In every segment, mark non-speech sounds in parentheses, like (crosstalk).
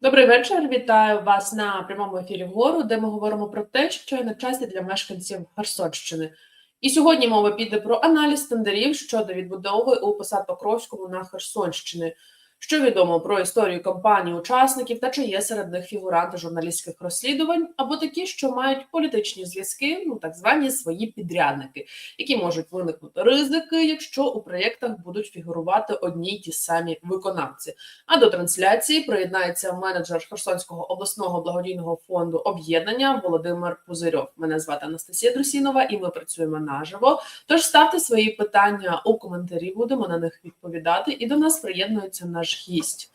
Добрий вечір. Вітаю вас на прямому ефірі вгору, де ми говоримо про те, що на часі для мешканців Херсонщини. І сьогодні мова піде про аналіз тендерів щодо відбудови у посад Покровському на Херсонщині. Що відомо про історію компанії учасників та чи є серед них фігуранти журналістських розслідувань, або такі, що мають політичні зв'язки, ну так звані свої підрядники, які можуть виникнути ризики, якщо у проєктах будуть фігурувати одні й ті самі виконавці. А до трансляції приєднається менеджер Херсонського обласного благодійного фонду об'єднання Володимир Пузирьов. Мене звати Анастасія Друсінова, і ми працюємо наживо. Тож ставте свої питання у коментарі, будемо на них відповідати. І до нас приєднується наш гість.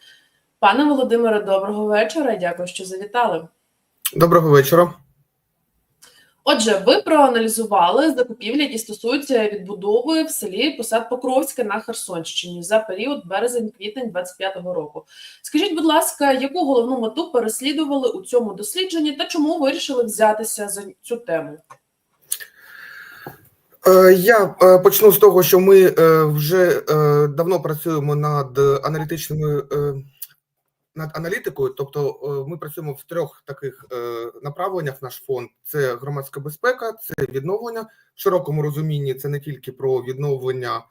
Пане Володимире, доброго вечора. Дякую, що завітали. Доброго вечора. Отже, ви проаналізували закупівлі, які стосуються відбудови в селі Посад Покровське на Херсонщині за період березень-квітень 25-го року. Скажіть, будь ласка, яку головну мету переслідували у цьому дослідженні та чому вирішили взятися за цю тему? Е, Я е, почну з того, що ми е, вже давно працюємо над аналітичними над аналітикою. Тобто, ми працюємо в трьох таких направленнях. Наш фонд це громадська безпека, це відновлення в широкому розумінні. Це не тільки про відновлення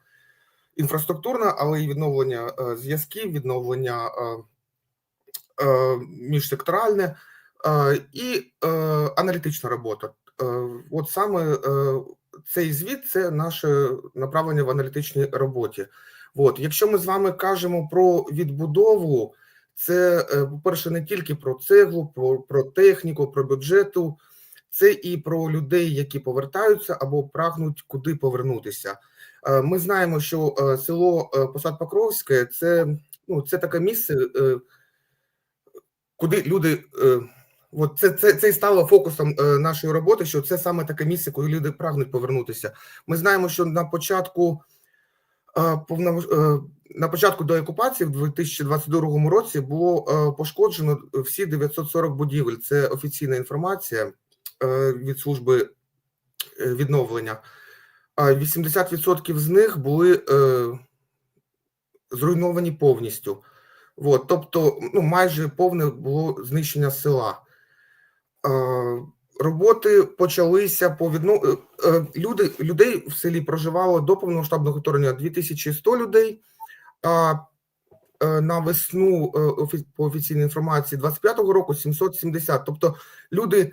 інфраструктурне, але й відновлення зв'язків, відновлення міжсекторальне і аналітична робота. От саме цей звіт це наше направлення в аналітичній роботі. От, якщо ми з вами кажемо про відбудову, це, е, по-перше, не тільки про цеглу, про, про техніку, про бюджету, це і про людей, які повертаються або прагнуть куди повернутися. Е, Ми знаємо, що е, село Посад Покровське це, ну, це таке місце, куди люди. От це, це, це і стало фокусом е, нашої роботи, що це саме таке місце, куди люди прагнуть повернутися. Ми знаємо, що на початку е, е, на початку до окупації в 2022 році було пошкоджено всі 940 будівель. Це офіційна інформація від служби відновлення. А 80% з них були зруйновані повністю. От, тобто, ну, майже повне було знищення села. Е, Роботи почалися по відно... е, е, люди людей в селі проживало до повномасштабного вторгнення 2100 людей. А на весну по офіційній інформації 25-го року 770. Тобто люди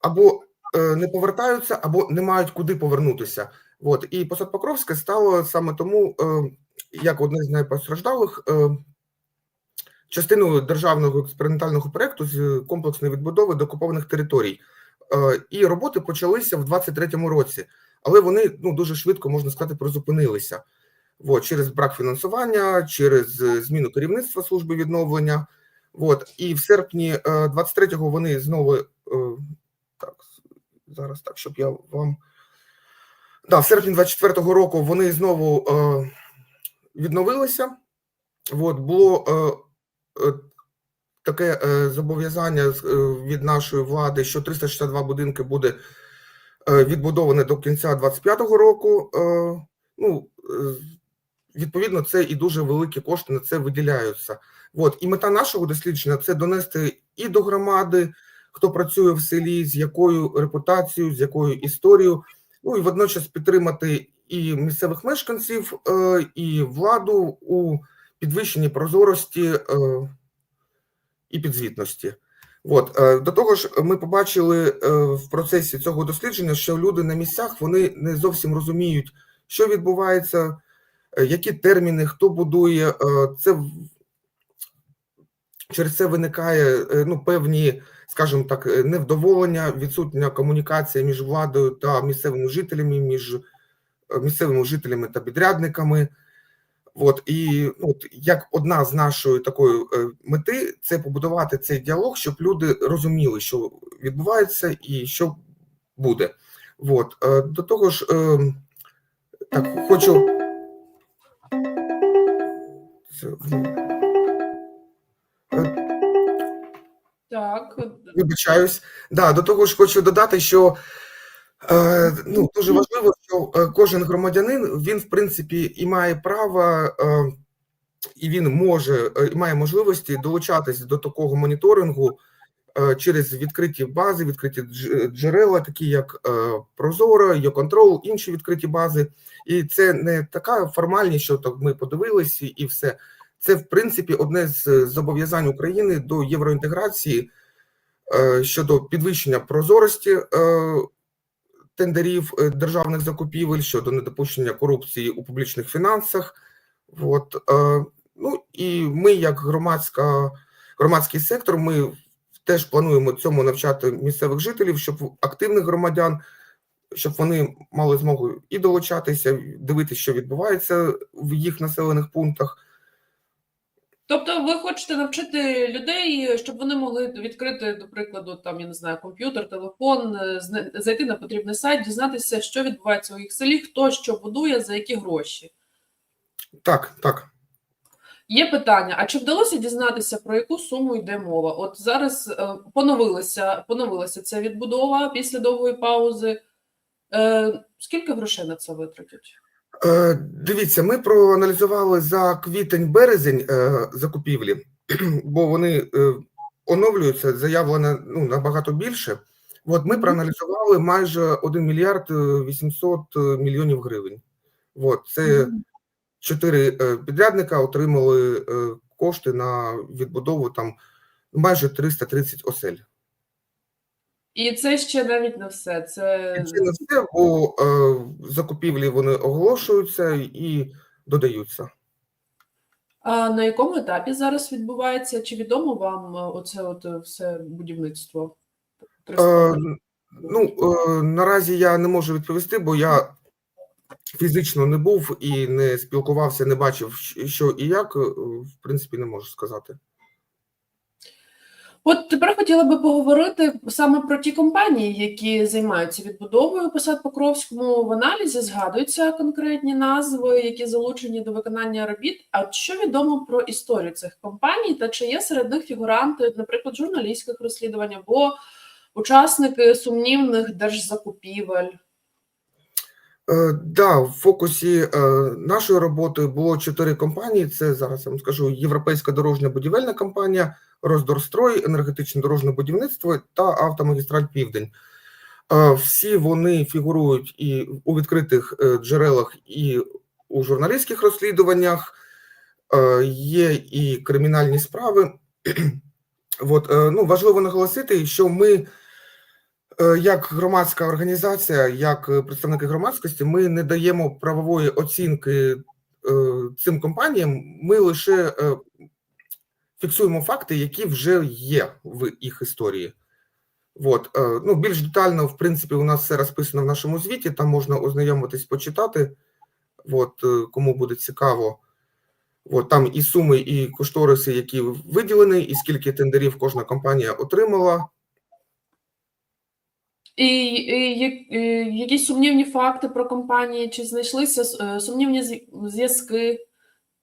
або не повертаються, або не мають куди повернутися. От і посад Покровське стало саме тому, як одне з найпостраждалих. Е, частиною державного експериментального проекту з комплексної відбудови деокупованих територій. Е, І роботи почалися в 23-му році, але вони ну дуже швидко можна сказати призупинилися. От, через брак фінансування, через е, зміну керівництва служби відновлення. От, і в серпні е, 23-го вони знову е, так зараз так, щоб я вам да, в серпні 24-го року вони знову е, відновилися. От, було е, е, таке е, зобов'язання е, від нашої влади, що 362 будинки буде е, відбудоване до кінця 25-го року. Е, ну, е, відповідно, це і дуже великі кошти на це виділяються. От, і мета нашого дослідження це донести і до громади, хто працює в селі, з якою репутацією, з якою історією, ну і водночас підтримати і місцевих мешканців, е, і владу у підвищенні прозорості е, і підзвітності. От е, до того ж, ми побачили е, в процесі цього дослідження, що люди на місцях вони не зовсім розуміють, що відбувається, які терміни, хто будує. Це через це виникає ну певні, скажімо так, невдоволення, відсутня комунікація між владою та місцевими жителями, між місцевими жителями та підрядниками. От і от як одна з нашої такої е, мети це побудувати цей діалог, щоб люди розуміли, що відбувається і що буде. От е, до того ж, е, так хочу. Ну, Так, Вибачаюсь. Да, до того ж хочу додати, що ну, дуже важливо, що е, кожен громадянин він, в принципі, і має право е, і він може е, і має можливості долучатись до такого моніторингу е, через відкриті бази, відкриті джерела, такі як е, Прозоро, Йоконтрол, інші відкриті бази. І це не така формальність, що так ми подивилися і все. Це, в принципі, одне з зобов'язань України до євроінтеграції е, щодо підвищення прозорості е, тендерів е, державних закупівель, щодо недопущення корупції у публічних фінансах. От, е, ну і ми, як громадська, громадський сектор, ми теж плануємо цьому навчати місцевих жителів, щоб активних громадян, щоб вони мали змогу і долучатися, дивитися, що відбувається в їх населених пунктах. Тобто, ви хочете навчити людей, щоб вони могли відкрити, до прикладу, там я не знаю, комп'ютер, телефон, е, зайти на потрібний сайт, дізнатися, що відбувається у їх селі, хто що будує, за які гроші. Так, так. Є питання: а чи вдалося дізнатися, про яку суму йде мова? От зараз е, поновилася, поновилася ця відбудова після довгої паузи. Е, скільки грошей на це витратять? Е, Дивіться, ми проаналізували за квітень-березень е, закупівлі, (clears throat) бо вони е, оновлюються, заявлено ну, набагато більше. От ми проаналізували майже 1 мільярд е, 800 мільйонів гривень. От, це чотири підрядника отримали кошти на відбудову там майже 330 осель. І це ще навіть не все. Це І не все, бо е, закупівлі вони оголошуються і додаються. А на якому етапі зараз відбувається? Чи відомо вам е, оце от е, все будівництво? Е, ну, е, наразі я не можу відповісти, бо я фізично не був і не спілкувався, не бачив, що і як. е, В принципі, не можу сказати. От тепер хотіла би поговорити саме про ті компанії, які займаються відбудовою посад Покровському. В аналізі згадуються конкретні назви, які залучені до виконання робіт. А що відомо про історію цих компаній, та чи є серед них фігуранти, наприклад, журналістських розслідувань або учасники сумнівних держзакупівель? Е, Да, в фокусі е, нашої роботи було чотири компанії. Це зараз я вам скажу: Європейська дорожня будівельна компанія, Роздорстрой, енергетичне дорожне будівництво та Автомагістраль Південь. Е, Всі вони фігурують і у відкритих джерелах, і у журналістських розслідуваннях. Є і кримінальні справи. (clears throat) От, ну, важливо наголосити, що ми Як громадська організація, як е, представники громадськості, ми не даємо правової оцінки е, цим компаніям. Ми лише е, фіксуємо факти, які вже є в їх історії. От, е, ну, більш детально, в принципі, у нас все розписано в нашому звіті. Там можна ознайомитись, почитати. От, е, кому буде цікаво. От, там і суми, і кошториси, які виділені, і скільки тендерів кожна компанія отримала. І, і, і якісь сумнівні факти про компанії, чи знайшлися е, сумнівні зв'язки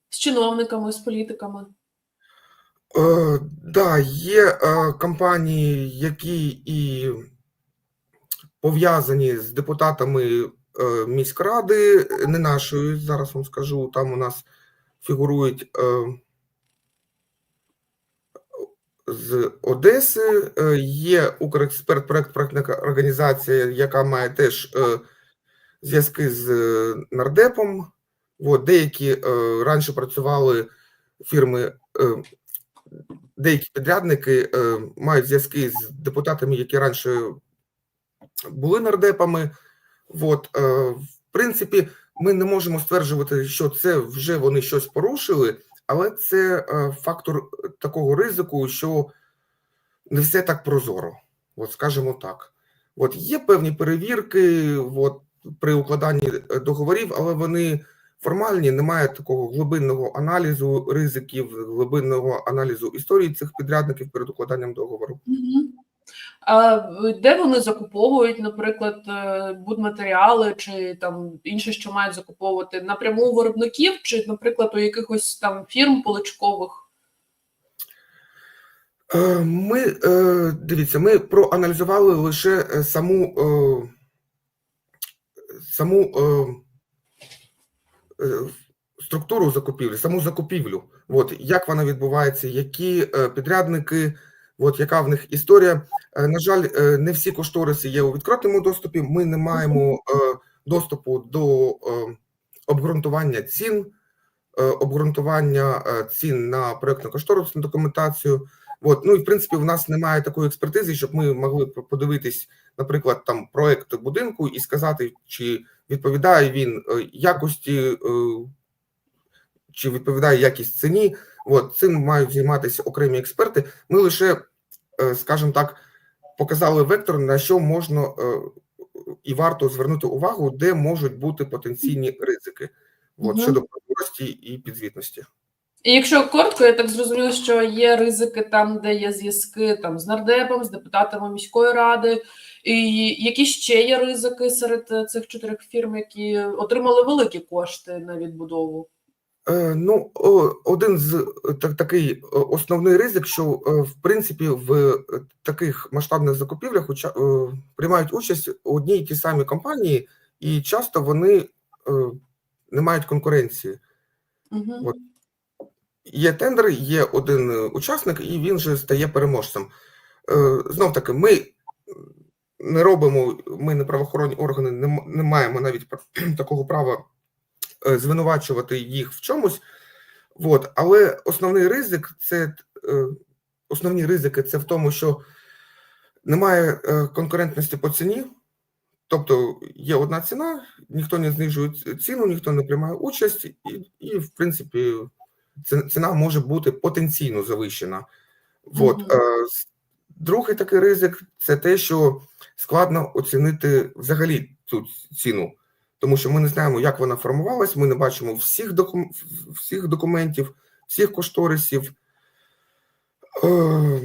з чиновниками, з політиками? Е, да, є е, компанії, які і пов'язані з депутатами е, міськради, не нашої, зараз вам скажу, там у нас фігурують е, з Одеси, е, є Укрексперт, проект проектна організація, яка має теж е, зв'язки з е, нардепом. От, деякі раніше працювали фірми. Деякі підрядники мають зв'язки з депутатами, які раніше були нардепами. От, в принципі, ми не можемо стверджувати, що це вже вони щось порушили, але це е, фактор такого ризику, що не все так прозоро, от скажімо так. От є певні перевірки от, при укладанні е, договорів, але вони формальні, немає такого глибинного аналізу ризиків, глибинного аналізу історії цих підрядників перед укладанням договору. Де вони закуповують, наприклад, е, будматеріали чи там інше, що мають закуповувати напряму у виробників, чи, наприклад, у якихось там фірм поличкових? Е, Ми е, дивіться, ми проаналізували лише саму саму структуру закупівлі, саму закупівлю. От як вона відбувається, які підрядники, от яка в них історія. Е, На жаль, е, не всі кошториси є у відкритому доступі. Ми не маємо е, доступу до обґрунтування цін, обґрунтування цін на проєктно-кошторисну документацію. От, ну і в принципі, в нас немає такої експертизи, щоб ми могли подивитись, наприклад, там проект будинку і сказати, чи відповідає він якості, чи відповідає якість ціні. От цим мають займатися окремі експерти. Ми лише, скажімо так, показали вектор, на що можна е, і варто звернути увагу, де можуть бути потенційні ризики от, Мгм. щодо прозорості і підзвітності. І якщо коротко, я так зрозуміла, що є ризики там, де є зв'язки там з нардепом, з депутатами міської ради, і які ще є ризики серед е, цих чотирьох фірм, які отримали великі кошти на відбудову. Е, Ну, один з е, так, такий е, основний ризик, що в принципі в таких масштабних закупівлях уча- приймають участь одні й ті самі компанії, і часто вони не мають конкуренції. Угу. От. Є тендер, є один учасник, і він же стає переможцем. Знов таки, ми не робимо, ми не правоохоронні органи, не, маємо навіть (clears throat) такого права звинувачувати їх в чомусь. От. Але основний ризик це е, основні ризики це в тому, що немає е, конкурентності по ціні. Тобто є одна ціна, ніхто не знижує ціну, ніхто не приймає участь, і, і в принципі, ці- ціна може бути потенційно завищена. От. Е, с- Другий такий ризик це те, що складно оцінити взагалі цю ціну, тому що ми не знаємо, як вона формувалась, ми не бачимо всіх, докум... всіх документів, всіх кошторисів. Е,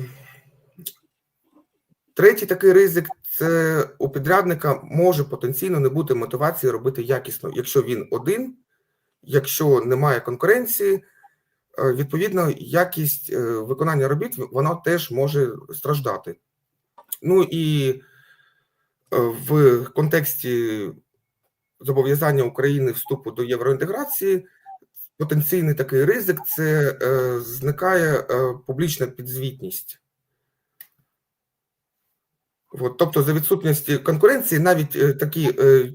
Третій такий ризик це у підрядника може потенційно не бути мотивації робити якісно, якщо він один, якщо немає конкуренції, е, відповідно, якість е, виконання робіт вона теж може страждати. Ну і в контексті зобов'язання України вступу до євроінтеграції потенційний такий ризик це е, зникає е, публічна підзвітність. От, тобто, за відсутності конкуренції, навіть е, такі е,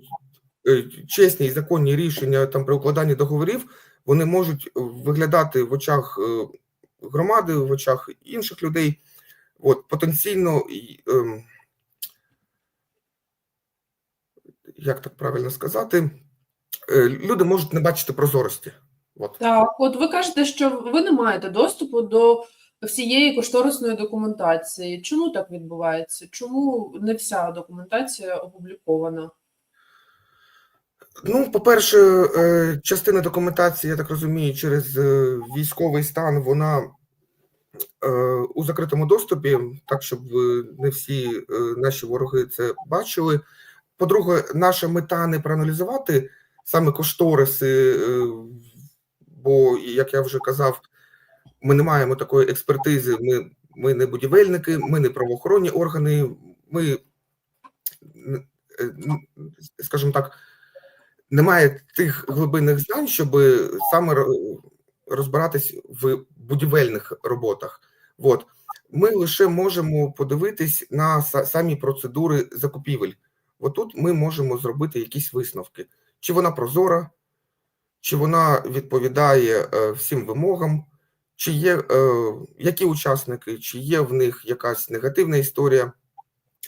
е, чесні і законні рішення там при укладанні договорів, вони можуть виглядати в очах е, громади, в очах інших людей. От, потенційно, і, як так правильно сказати, е, люди можуть не бачити прозорості. От. Так, от ви кажете, що ви не маєте доступу до всієї кошторисної документації. Чому так відбувається? Чому не вся документація опублікована? Ну, по-перше, е, частина документації, я так розумію, через е, військовий стан вона у закритому доступі, так щоб не всі наші вороги це бачили. По-друге, наша мета не проаналізувати саме кошториси, е, бо, як я вже казав, ми не маємо такої експертизи. Ми, ми не будівельники, ми не правоохоронні органи. Ми, е, скажімо так, немає тих глибинних знань, щоб саме розбиратись в будівельних роботах. От. Ми лише можемо подивитись на самі процедури закупівель. Отут ми можемо зробити якісь висновки, чи вона прозора, чи вона відповідає е, всім вимогам, чи є е, які учасники, чи є в них якась негативна історія,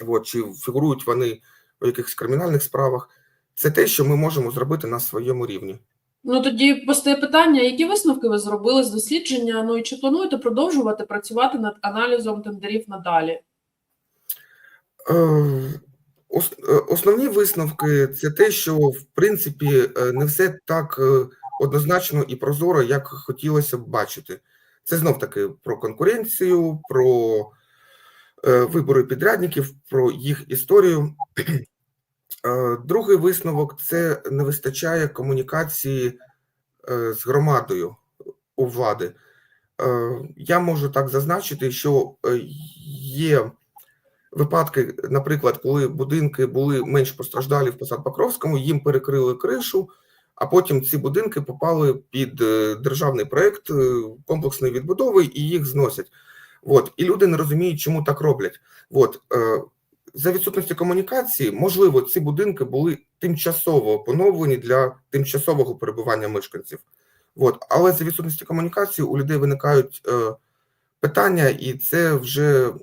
от, чи фігурують вони у якихось кримінальних справах. Це те, що ми можемо зробити на своєму рівні. Ну тоді постає питання, які висновки ви зробили з дослідження? Ну і чи плануєте продовжувати працювати над аналізом тендерів надалі? Е, е, Основні висновки це те, що в принципі е, не все так е, однозначно і прозоро, як хотілося б бачити. Це знов таки про конкуренцію, про е, вибори підрядників, про їх історію. (clears throat) Е, Другий висновок це не вистачає комунікації е, з громадою у влади. Е, Я можу так зазначити, що е, є випадки, наприклад, коли будинки були менш постраждалі в Посад Покровському, їм перекрили кришу, а потім ці будинки попали під е, державний проект е, комплексної відбудови і їх зносять. От, і люди не розуміють, чому так роблять. От, е, за відсутності комунікації, можливо, ці будинки були тимчасово поновлені для тимчасового перебування мешканців. От, але за відсутності комунікації у людей виникають е, питання, і це вже,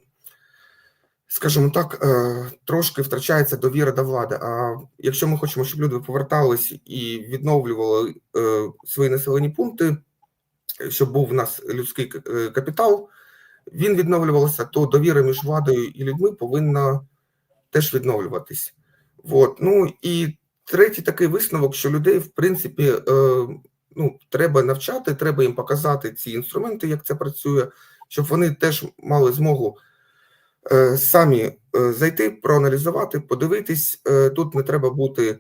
скажімо так, е, трошки втрачається довіра до влади. А якщо ми хочемо, щоб люди повертались і відновлювали е, свої населені пункти, щоб був в нас людський е, капітал, він відновлювався, то довіра між владою і людьми повинна теж відновлюватись. Вот. Ну і третій такий висновок, що людей, в принципі, ну, треба навчати, треба їм показати ці інструменти, як це працює, щоб вони теж мали змогу самі е, зайти, проаналізувати, подивитись. Е, тут не треба бути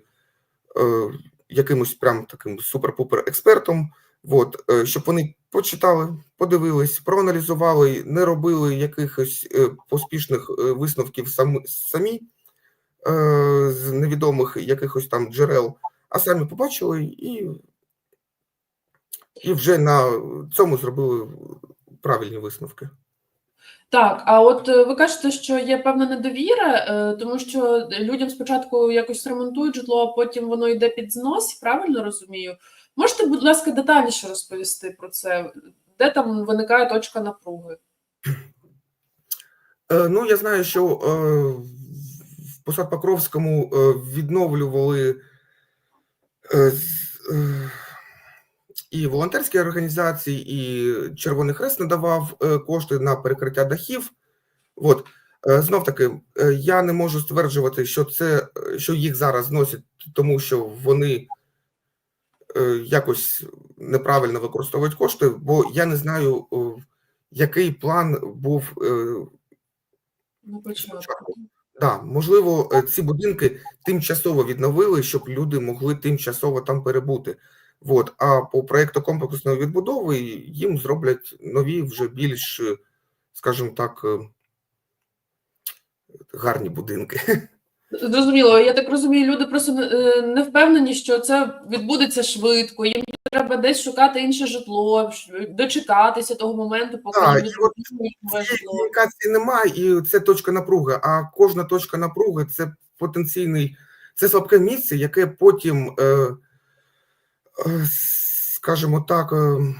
е, якимось прям таким супер-пупер експертом. От, е, щоб вони почитали, подивились, проаналізували, не робили якихось е, поспішних е, висновків самі, е, з невідомих якихось там джерел, а самі побачили і, і вже на цьому зробили правильні висновки. Так, а от е, ви кажете, що є певна недовіра, е, тому що людям спочатку якось ремонтують житло, а потім воно йде під знос, правильно розумію? Можете, будь ласка, детальніше розповісти про це? Де там виникає точка напруги? Е, Ну, я знаю, що в Посад Покровському е, відновлювали і волонтерські організації, і Червоний Хрест надавав е, кошти на перекриття дахів. От е, знов таки, е, я не можу стверджувати, що це що їх зараз зносять, тому що вони якось неправильно використовують кошти, бо я не знаю, який план був На початку. Спочатку. Да, можливо, ці будинки тимчасово відновили, щоб люди могли тимчасово там перебути. От, а по проекту комплексної відбудови їм зроблять нові, вже більш, е, скажімо так, е, гарні будинки. (laughs) Зрозуміло, я так розумію, люди просто не- е, впевнені, що це відбудеться швидко. Їм треба десь шукати інше житло, дочекатися того моменту, поки житло. комунікації немає, і це точка напруги. А кожна точка напруги це потенційний, це слабке місце, яке потім, е, скажімо так, е,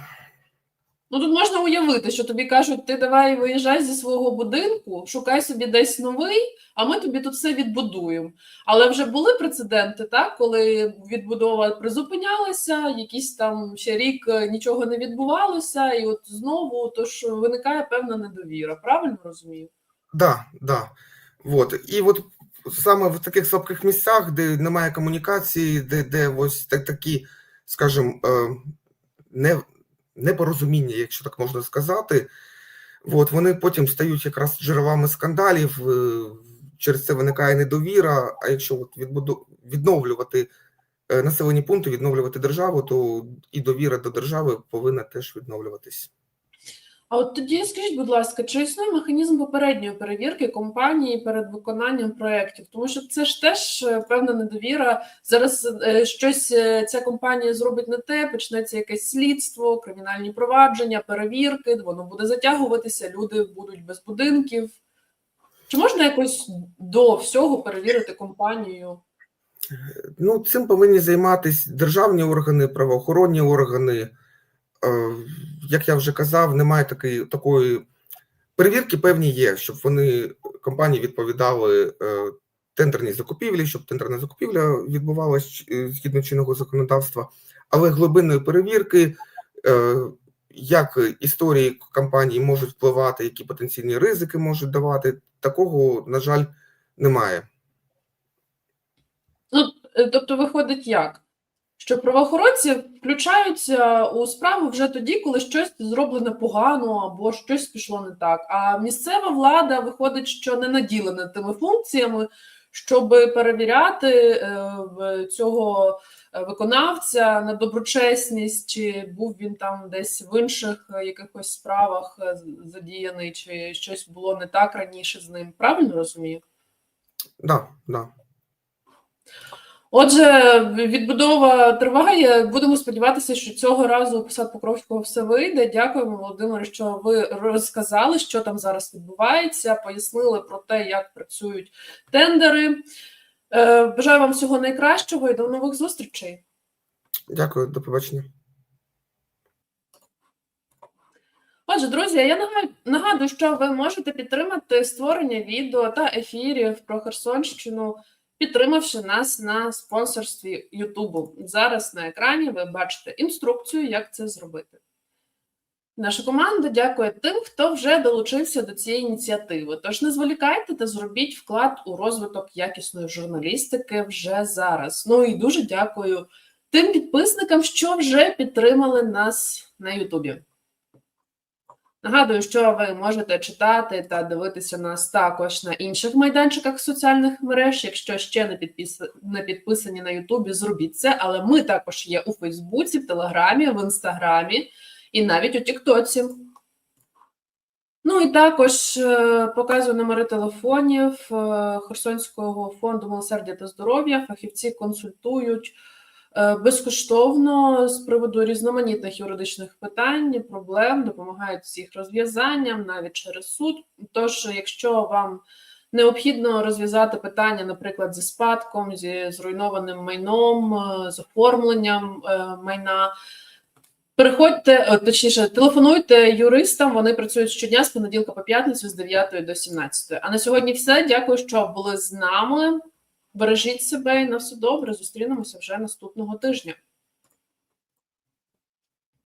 Ну тут можна уявити, що тобі кажуть, ти давай виїжджай зі свого будинку, шукай собі десь новий, а ми тобі тут все відбудуємо. Але вже були прецеденти, так, коли відбудова призупинялася, якийсь там ще рік е, нічого не відбувалося, і от знову тож виникає певна недовіра. Правильно розумію? Да, да. Вот. І от саме в таких слабких місцях, де немає комунікації, де, де ось так, такі, скажімо, е, не, непорозуміння, якщо так можна сказати, от, вони потім стають якраз джерелами скандалів, е, через це виникає недовіра, а якщо от відбуду, відновлювати е, населені пункти, відновлювати державу, то і довіра до держави повинна теж відновлюватись. А от тоді скажіть, будь ласка, чи існує механізм попередньої перевірки компанії перед виконанням проєктів? Тому що це ж теж е, певна недовіра. Зараз е, щось е, ця компанія зробить не те, почнеться якесь слідство, кримінальні провадження, перевірки, воно буде затягуватися, люди будуть без будинків. Чи можна якось до всього перевірити компанію? Ну, цим повинні займатися державні органи, правоохоронні органи. Як я вже казав, немає такої, такої перевірки певні є, щоб вони компанії відповідали е, тендерній закупівлі, щоб тендерна закупівля відбувалась е, згідно чинного законодавства, але глибинної перевірки, е, як історії компанії можуть впливати, які потенційні ризики можуть давати, такого, на жаль, немає. Ну, тобто, виходить як? Що правоохоронці включаються у справу вже тоді, коли щось зроблено погано або щось пішло не так. А місцева влада виходить, що не наділена тими функціями, щоб перевіряти е, цього е, виконавця на доброчесність, чи був він там десь в інших якихось справах е, задіяний, чи щось було не так раніше з ним. Правильно розумію? Да, да. Отже, відбудова триває. Будемо сподіватися, що цього разу у посад Покровського все вийде. Дякуємо, Володимире, що ви розказали, що там зараз відбувається, пояснили про те, як працюють тендери. Е, Бажаю вам всього найкращого і до нових зустрічей. Дякую, до побачення. Отже, друзі, я нагадую, що ви можете підтримати створення відео та ефірів про Херсонщину, підтримавши нас на спонсорстві Ютубу. Зараз на екрані ви бачите інструкцію, як це зробити. Наша команда дякує тим, хто вже долучився до цієї ініціативи. Тож не зволікайте та зробіть вклад у розвиток якісної журналістики вже зараз. Ну і дуже дякую тим підписникам, що вже підтримали нас на Ютубі. Нагадую, що ви можете читати та дивитися нас також на інших майданчиках соціальних мереж. Якщо ще не, підпис... не підписані на Ютубі, зробіть це. Але ми також є у Фейсбуці, в Телеграмі, в Інстаграмі і навіть у Тіктоці. Ну і також е, показую номери телефонів е, Херсонського фонду милосердя та здоров'я. Фахівці консультують безкоштовно з приводу різноманітних юридичних питань, проблем, допомагають їх розв'язанням навіть через суд. Тож, якщо вам необхідно розв'язати питання, наприклад, зі спадком, зі зруйнованим майном, е, з оформленням е, майна. Переходьте, точніше, телефонуйте юристам. Вони працюють щодня з понеділка по п'ятницю з 9 до 17. А на сьогодні все. Дякую, що були з нами. Бережіть себе і на все добре. Зустрінемося вже наступного тижня.